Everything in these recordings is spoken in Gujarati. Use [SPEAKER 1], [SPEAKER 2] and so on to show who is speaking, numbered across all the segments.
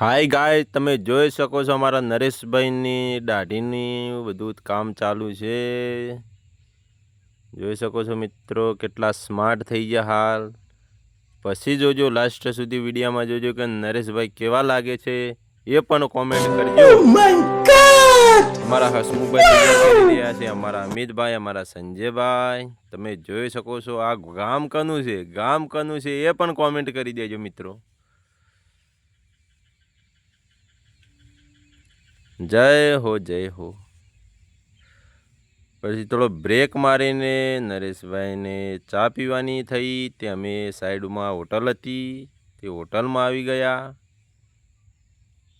[SPEAKER 1] હાય ગાય તમે જોઈ શકો છો અમારા નરેશભાઈની દાઢીની બધું કામ ચાલુ છે. જોઈ શકો છો મિત્રો કેટલા સ્માર્ટ થઈ ગયા હાલ. પછી જોજો લાસ્ટ સુધી વિડીયોમાં જોજો કે નરેશભાઈ કેવા લાગે છે એ પણ કોમેન્ટ કરજો. અમારા હસમુભાઈ કરી રહ્યા છે અમારા અમિતભાઈ અમારા સંજયભાઈ. તમે જોઈ શકો છો આ ગામ કનું છે ગામ કનું છે એ પણ કોમેન્ટ કરી દેજો મિત્રો. જય હો જય હો. પછી થોડો બ્રેક મારીને નરેશભાઈને ચા પીવાની થઈ, તે અમે સાઈડમાં હોટલ હતી, તે હોટલમાં આવી ગયા.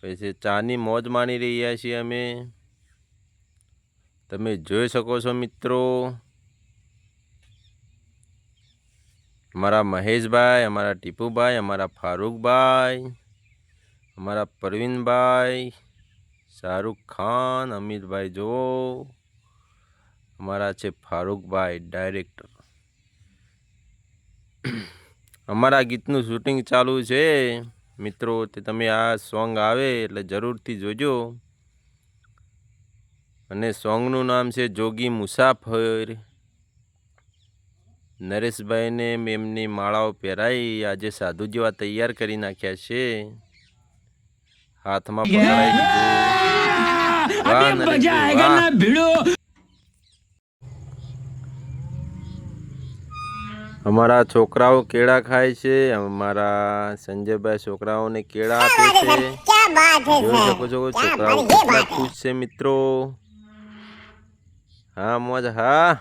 [SPEAKER 1] પછી ચાની મોજ માણી રહ્યા છીએ અમે. તમે જોઈ શકો છો મિત્રો અમારા મહેશભાઈ, અમારા ટીપુભાઈ, અમારા ફારૂકભાઈ, અમારા પરવીનભાઈ શાહરૂખ ખાન અમિતભાઈ જો અમારા છે ફારૂકભાઈ ડાયરેક્ટર અમારા ગીતનું શૂટિંગ ચાલુ છે. મિત્રો તે તમે આ સોંગ આવે એટલે જરૂરથી જોજો. અને સોંગનું નામ છે જોગી મુસાફર. નરેશભાઈને એમની માળાઓ પહેરાઈ આજે સાધુ જેવા તૈયાર કરી નાખ્યા છે. હાથમાં પકડાઈ દીધું વાહ નરેશભાઈ, વાહ. અમારા છોકરાઓ કેળા ખાય છે અમારા સંજયભાઈ છોકરાઓને કેળા આપે છે
[SPEAKER 2] क्या बात है
[SPEAKER 1] જોઈ
[SPEAKER 2] सर
[SPEAKER 1] શકો છો
[SPEAKER 2] क्या
[SPEAKER 1] છોકરાઓ
[SPEAKER 2] बढ़िया
[SPEAKER 1] કેટલા
[SPEAKER 2] बात है
[SPEAKER 1] ખુશ છે મિત્રો હા મોજ હા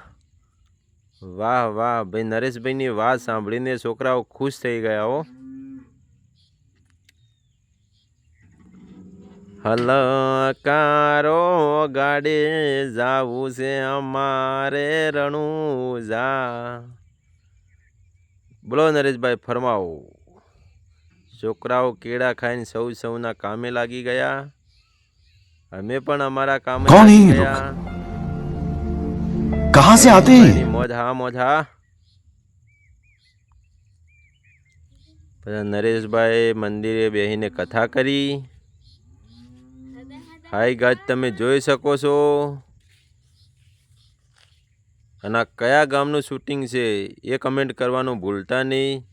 [SPEAKER 1] વાહ વાહ ભાઈ નરેશભાઈની વાત સાંભળીને છોકરાઓ ખુશ થઈ ગયા હો हल कारो गाड़े जाऊ से अमारे रणु जा बोलो नरेश भाई फरमाओ। छोकराओ केड़ा खाई सौ सौ ना कामे लागी गया।
[SPEAKER 3] हमें
[SPEAKER 1] हमारा
[SPEAKER 3] काम कौन
[SPEAKER 1] है रुक
[SPEAKER 3] कहाँ से आते हैं?
[SPEAKER 1] मोझा मोझा पर नरेश भाई मंदिर बेही ने कथा करी। હાઈ ગાજ તમે જોઈ શકો છો. અને કયા ગામનું શૂટિંગ છે એ કમેન્ટ કરવાનું ભૂલતા નહીં.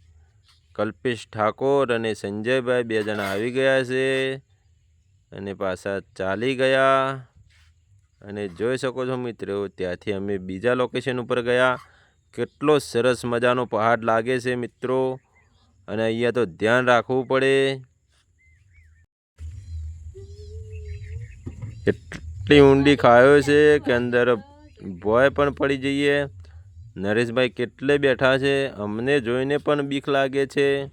[SPEAKER 1] કલ્પેશ ઠાકોર અને સંજયભાઈ બે જણા આવી ગયા છે અને પાછા ચાલી ગયા. અને જોઈ શકો છો મિત્રો, ત્યાંથી અમે બીજા લોકેશન ઉપર ગયા. કેટલો સરસ મજાનો પહાડ લાગે છે મિત્રો. અને અહીંયા તો ધ્યાન રાખવું પડે. એટલી ઊંડી ખાયો છે કે અંદર ભોય પણ પડી જઈએ. નરેશભાઈ કેટલે બેઠા છે? અમને જોઈને પણ બીક લાગે છે.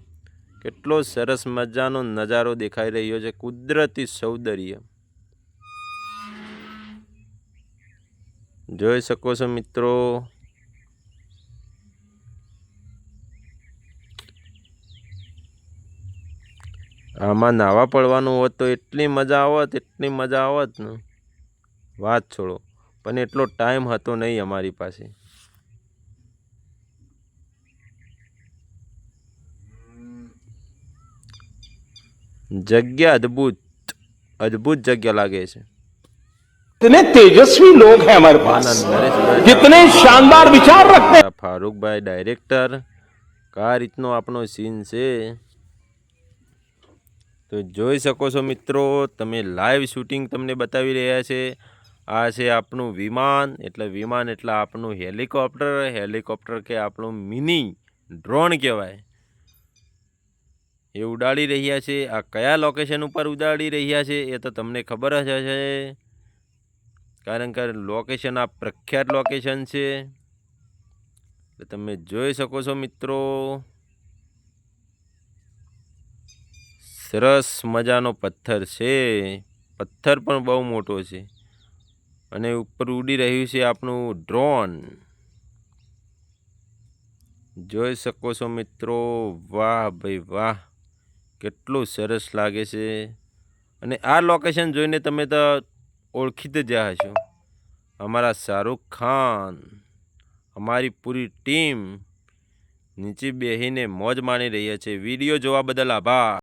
[SPEAKER 1] કેટલો સરસ મજાનો નજારો દેખાઈ રહ્યો છે. કુદરતી સૌંદર્ય. જોઈ શકો છો મિત્રો આમાં નાવા પડવાનું હોત તો એટલી મજા આવત એટલી મજા આવત ને વાત છોડો પણ એટલો ટાઈમ હતો નહીં અમારી પાસે જગ્યા અદ્ભુત અદ્ભુત જગ્યા લાગે છે
[SPEAKER 4] कितने तेजस्वी लोग हैं हमारे पास
[SPEAKER 1] આનંદ નરેશભાઈ
[SPEAKER 4] कितने शानदार विचार रखते हैं
[SPEAKER 1] આ ફારૂકભાઈ ડાયરેક્ટર કા રીતનો આપણો સીન છે તો જોઈ શકો છો મિત્રો, તમે લાઈવ શૂટિંગ તમને બતાવી રહ્યા છે. આ છે આપણું વિમાન, એટલે વિમાન એટલે આપણું હેલિકોપ્ટર હેલિકોપ્ટર કે આપણું મિની ડ્રોન કહેવાય. એ ઉડાડી રહ્યા છે. આ કયા લોકેશન ઉપર ઉડાડી રહ્યા છે એ તો તમને ખબર જ હશે. કારણ કે લોકેશન આ પ્રખ્યાત લોકેશન છે. તમે જોઈ શકો છો મિત્રો. સરસ મજાનો પથ્થર છે. પથ્થર પણ બહુ મોટો છે. અને ઉપર ઉડી રહ્યું છે આપણું ડ્રોન. જોઈ શકો છો મિત્રો, વાહ ભાઈ વાહ, કેટલું સરસ લાગે છે. અને આ લોકેશન જોઈને તમે તો ઓળખી જ ગયા હશો. અમારા શાહરૂખ ખાન, અમારી પૂરી ટીમ નીચે બેસીને મોજ માણી રહ્યા છે. વીડિયો જોવા બદલ આભાર.